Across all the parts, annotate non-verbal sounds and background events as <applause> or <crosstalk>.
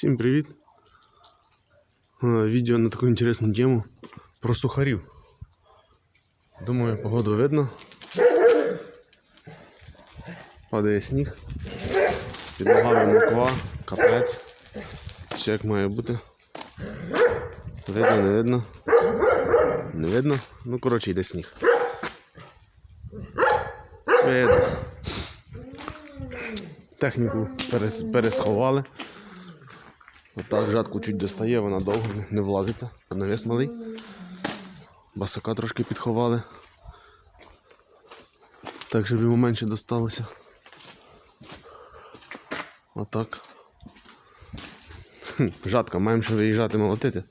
Всім привіт! Е, Відео на таку інтересну тему про сухарів. Думаю, погоду видно. Падає сніг. Під ногами моква, капець. Все як має бути. Видно, не видно. Не видно. Ну, коротше, йде сніг. Видно. Техніку перес, пересховали. Отак жатку чуть достає, вона довго не- влазиться. Навіс малий. Басака трошки підховали. Так, щоб йому менше досталося. Отак. Хм, жатка, маємо ще виїжджати молотити.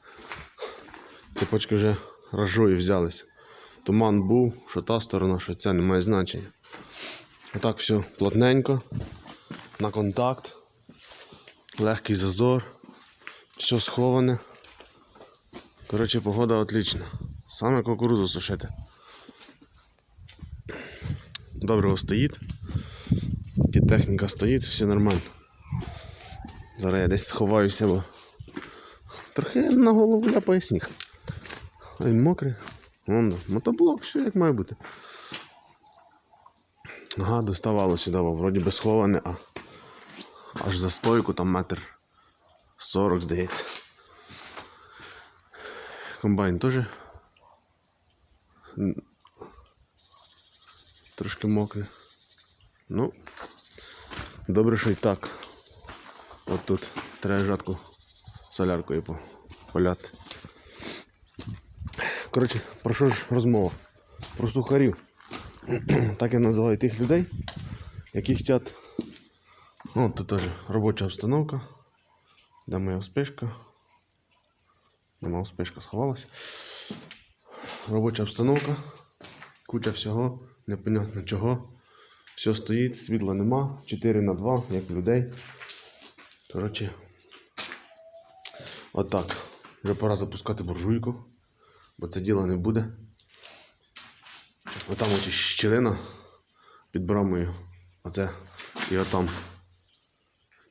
Цепочки вже рожою взялися. Туман був, що та сторона, що ця не має значення. Отак все плотненько, на контакт, легкий зазор, все сховане. Коротше, погода отлічна. Саме кукурудзу сушити. Добре стоїть. І техніка стоїть, все нормально. Зараз я десь сховаюся, бо трохи на голову ляпає сніг. А він мокрий. Вон, мотоблок, все як має бути. Ага, доставало сюди, бо вроді би сховане, а аж за стойку там метр сорок, здається. Комбайн теж трошки мокрий. Ну, добре, що і так. От тут треба жатку соляркою поляти. Коротше, про що ж розмова? Про сухарів. <clears throat> так я називаю тих людей, які хочуть. О, тут теж робоча обстановка. Де моя спишка? Нема спишка сховалася. Робоча обстановка. Куча всього, непонятно чого. Все стоїть, світла нема. 4 на 2, як людей. Коротше. Отак. Вже пора запускати буржуйку, бо це діло не буде. Отам ось щілина під брамою. Оце і отам.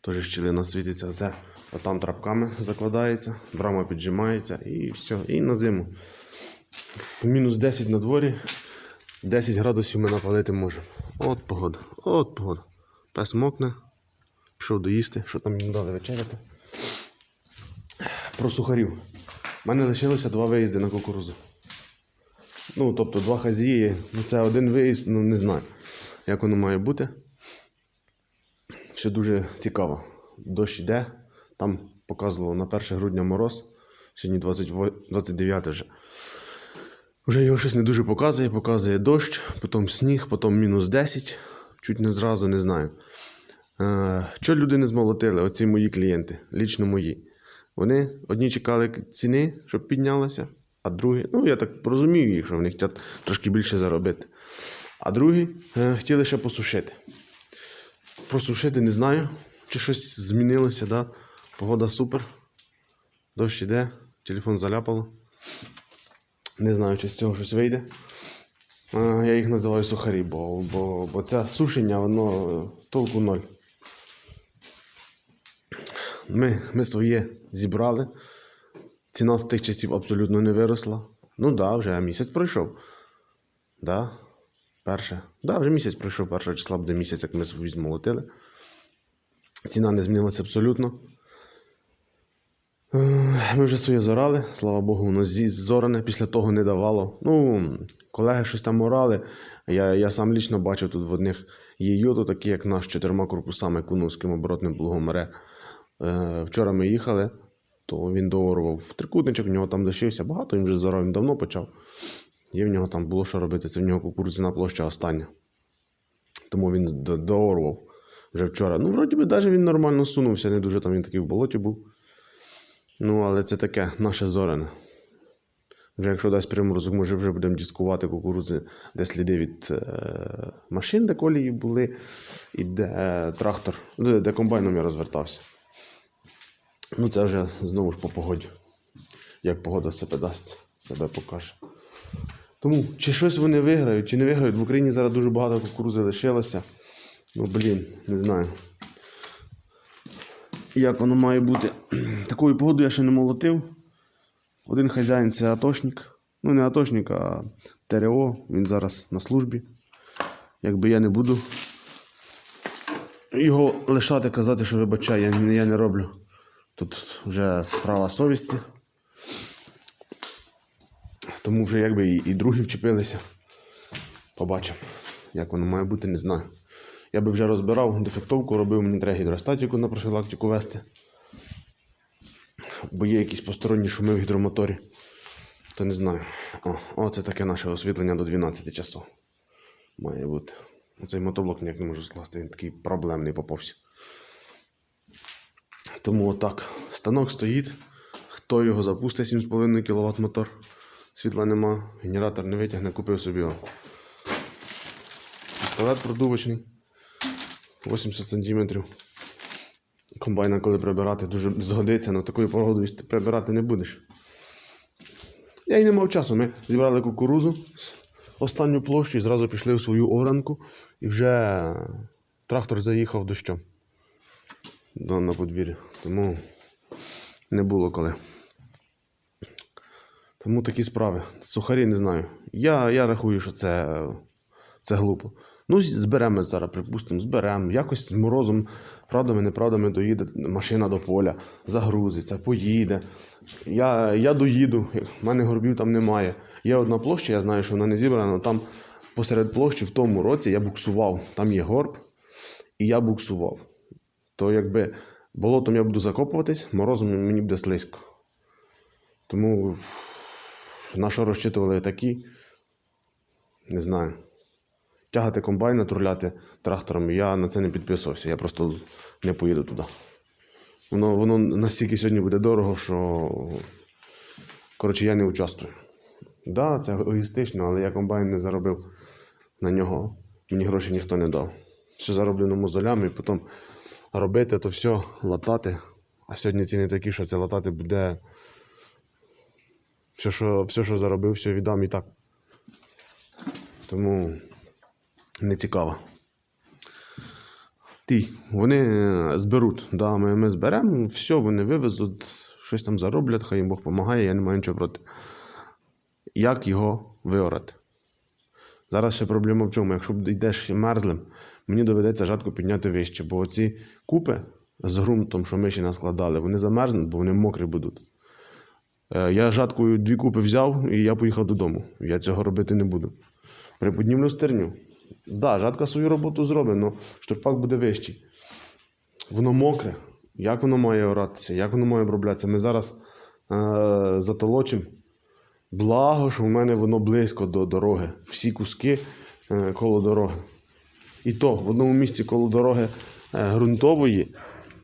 Теж щілина світиться. Оце отам трапками закладається, брама піджимається і все. І на зиму. В мінус 10 на дворі, 10 градусів ми напалити можемо. От погода. От погода. Пес мокне, пішов доїсти, що там їм дали вечеряти. Про сухарів. У мене лишилося два виїзди на кукурузу. Ну, тобто два хазії. Ну, це один виїзд, ну не знаю, як воно має бути. Все дуже цікаво. Дощ йде. Там показувало на 1 грудня мороз. Сьогодні 28 29 вже. Вже його щось не дуже показує, показує дощ, потім сніг, потім мінус 10. Чуть не зразу не знаю. Е, що люди не змолотили, оці мої клієнти, лічно мої. Вони одні чекали ціни, щоб піднялася, а другі, ну я так розумію їх, що вони хочуть трошки більше заробити. А другі е, хотіли ще посушити. Просушити не знаю, чи щось змінилося, да? Погода супер. Дощ іде, телефон заляпало. Не знаю, чи з цього щось вийде. Я їх називаю сухарі, бо, бо, бо це сушення, воно е, толку ноль. Ми, ми своє зібрали. Ціна з тих часів абсолютно не виросла. Ну да, вже місяць пройшов. Да, перше. Да, вже місяць пройшов, першого числа буде місяць, як ми свої змолотили. Ціна не змінилася абсолютно. Е, Ми вже своє зорали, слава Богу, воно зоране після того не давало. Ну, колеги щось там орали. Я, я сам лічно бачив тут в одних є йоту, такі як наш чотирма корпусами Куновським оборотним плугом РЕ. Е, Вчора ми їхали, то він доорував трикутничок, в нього там лишився багато, він вже зорав, він давно почав. Є в нього там було що робити, це в нього кукурудзяна площа остання. Тому він до- доорвав вже вчора. Ну, вроді би, навіть він нормально сунувся, не дуже там він такий в болоті був. Ну, але це таке наше зорене. Вже якщо дасть приморозок, може вже будемо дискувати кукурудзи, де сліди від е, машин, де колії були, і де е, трактор, де, де комбайном я розвертався. Ну, це вже знову ж по погоді. Як погода себе дасть, себе покаже. Тому чи щось вони виграють, чи не виграють. В Україні зараз дуже багато кукурузи лишилося. Ну, блін, не знаю. Як воно має бути. <clears throat> Такою погодою я ще не молотив. Один хазяїн це атошник. Ну, не атошник, а ТРО. Він зараз на службі. Якби я не буду його лишати, казати, що вибачай, я, я не роблю. Тут вже справа совісті. Тому вже якби і, і другі вчепилися. Побачимо, як воно має бути, не знаю. Я би вже розбирав дефектовку, робив, мені треба гідростатику на профілактику вести. Бо є якісь посторонні шуми в гідромоторі. То не знаю. О, о, це таке наше освітлення до 12 часу. Має бути. Оцей мотоблок ніяк не можу скласти, він такий проблемний попався. Тому отак. Станок стоїть. Хто його запустить 7,5 кВт мотор. Світла нема, генератор не витягне, купив собі. о. Пістолет продувочний. 80 см. Комбайна, коли прибирати, дуже згодиться, але такою погодою ти прибирати не будеш. Я й не мав часу. Ми зібрали кукурузу, останню площу і зразу пішли в свою оранку, і вже трактор заїхав дощом на подвір'я. Тому не було коли. Тому такі справи. Сухарі не знаю. Я, я рахую, що це, це глупо. Ну, зберемо зараз, припустимо, зберемо. Якось з морозом, правдами, неправдами доїде машина до поля, загрузиться, поїде. Я, я доїду, в мене горбів там немає. Є одна площа, я знаю, що вона не зібрана, але там посеред площі в тому році я буксував. Там є горб, і я буксував. То якби болотом я буду закопуватись, морозом мені буде слизько. Тому на що розчитували такі, не знаю. Тягати комбайн, турляти трактором, я на це не підписувався, я просто не поїду туди. Воно, воно настільки сьогодні буде дорого, що коротше, я не участвую. Так, да, це егоїстично, але я комбайн не заробив на нього. Мені гроші ніхто не дав. Все зароблено мозолями, і потім робити то все, латати. А сьогодні ціни такі, що це латати буде. Все, що, все, що заробив, все віддам і так. Тому не цікаво. Ті, вони е, зберуть. Да, ми, ми зберемо, все, вони вивезуть, щось там зароблять, хай їм Бог допомагає, я не маю нічого проти. Як його виорати? Зараз ще проблема в чому? Якщо йдеш мерзлим, мені доведеться жатку підняти вище, бо оці купи з ґрунтом, що ми ще наскладали, вони замерзнуть, бо вони мокрі будуть. Е, Я жаткою дві купи взяв і я поїхав додому. Я цього робити не буду. Приподнімлю стерню. Да, жатка свою роботу зробить, але штурпак буде вищий. Воно мокре. Як воно має оратися, як воно має оброблятися? Ми зараз е, затолочимо. Благо, що в мене воно близько до дороги. Всі куски е, коло дороги. І то в одному місці коло дороги е, ґрунтової.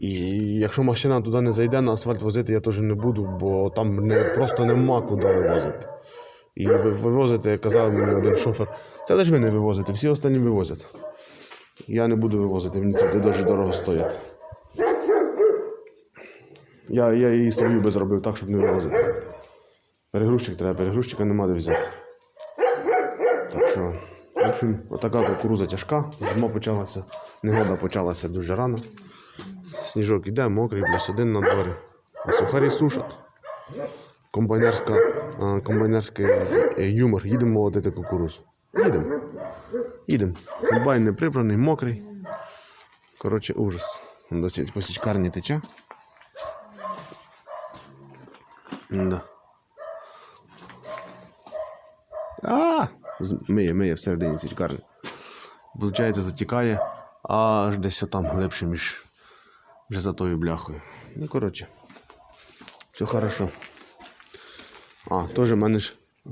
І якщо машина туди не зайде, на асфальт возити я теж не буду, бо там не, просто нема куди вивозити. І ви вивозите, казав мені один шофер, це лише ви не вивозите, всі останні вивозять. Я не буду вивозити, мені це дуже дорого стоїть. Я, я її свою би зробив так, щоб не вивозити. Перегрузчик треба, перегрузчика нема де взяти. Так що, в общем, отака кукуруза тяжка, зима почалася, негода почалася дуже рано. Сніжок іде, мокрий, плюс один на дворі. А сухарі сушать. Комбайнерська, комбайнерський е, юмор. Їдемо молотити кукурузу. Їдемо. Їдемо. Комбайн не прибраний, мокрий. Коротше, ужас. Досить по січкарні тече. Да. А, миє, миє всередині січкарні. Получається, затікає аж десь там глибше між вже за тою бляхою. Ну, коротше, все хорошо. А, теж в мене ж е,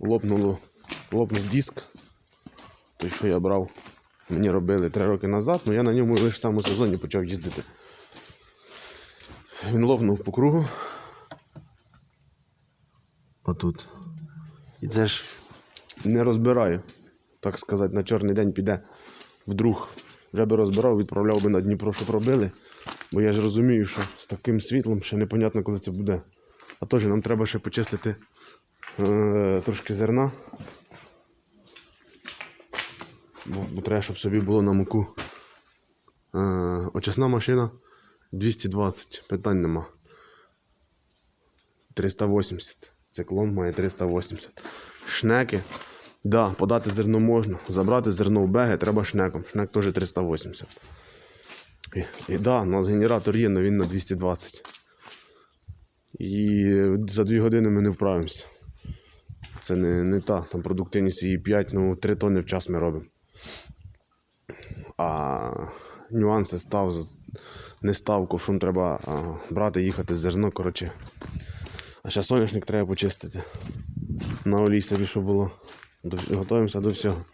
лопнуло, лопнув диск. Той, що я брав, мені робили три роки назад, але я на ньому лише в цьому сезоні почав їздити. Він лопнув по кругу. Отут. І це ж не розбираю. Так сказати, на чорний день піде вдруг. Вже би розбирав, відправляв би на Дніпро, щоб робили. Бо я ж розумію, що з таким світлом ще непонятно, коли це буде. А теж нам треба ще почистити е, трошки зерна. Бо, бо треба, щоб собі було на муку Е, очисна машина 220, питань нема. 380. Циклон має 380. Шнеки. Да, подати зерно можна. Забрати зерно в беги треба шнеком. Шнек теж 380. І, да, у нас генератор є, але він на 220. І за 2 години ми не вправимося. Це не, не та, там продуктивність її 5, ну 3 тонни в час ми робимо. А нюанси став, не став, ковшом треба а, брати, їхати зерно, коротше. А ще соняшник треба почистити. На олій собі, що було. Готуємося до всього.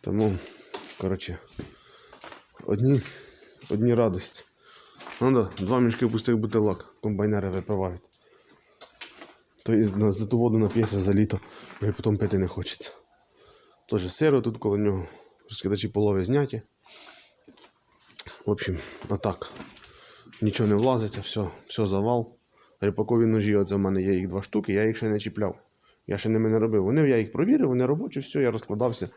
Тому, коротше, одні, одні радості. Ну да, два мішки пустих бутилок комбайнери випивають. То за ту воду нап'єся за літо, і потім пити не хочеться. Теж сиро тут коло нього, розкидачі полови зняті. В общем, отак. Нічого не влазиться, все, все завал. Ріпакові ножі, оце в мене є їх два штуки, я їх ще не чіпляв. Я ще ними не робив. Вони я їх провірив, вони робочі, все, я розкладався.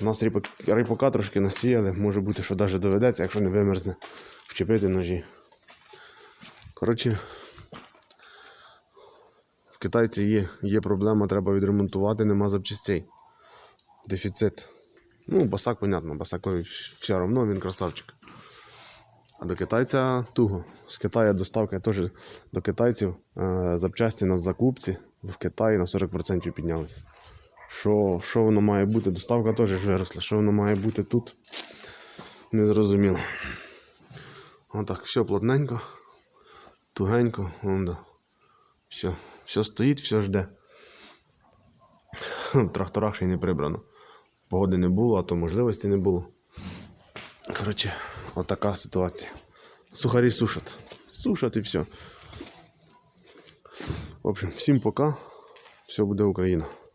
У нас ріпак, ріпака трошки насіяли, може бути, що навіть доведеться, якщо не вимерзне, вчепити ножі. Коротше, в китайці є, є проблема, треба відремонтувати, нема запчастей. Дефіцит. Ну, басак, понятно, басакові все одно, він красавчик. А до китайця туго. З Китаю доставка теж до китайців е, запчасті на закупці в Китаї на 40% піднялися. Що, що воно має бути? Доставка теж виросла. Що воно має бути тут? Не зрозуміло. Отак, все плотненько, тугенько, да. Все, все стоїть, все жде. В тракторах ще й не прибрано. Погоди не було, а то можливості не було. Коротше, отака ситуація. Сухарі сушать. Сушать і все. В общем, всім пока. Все буде Україна.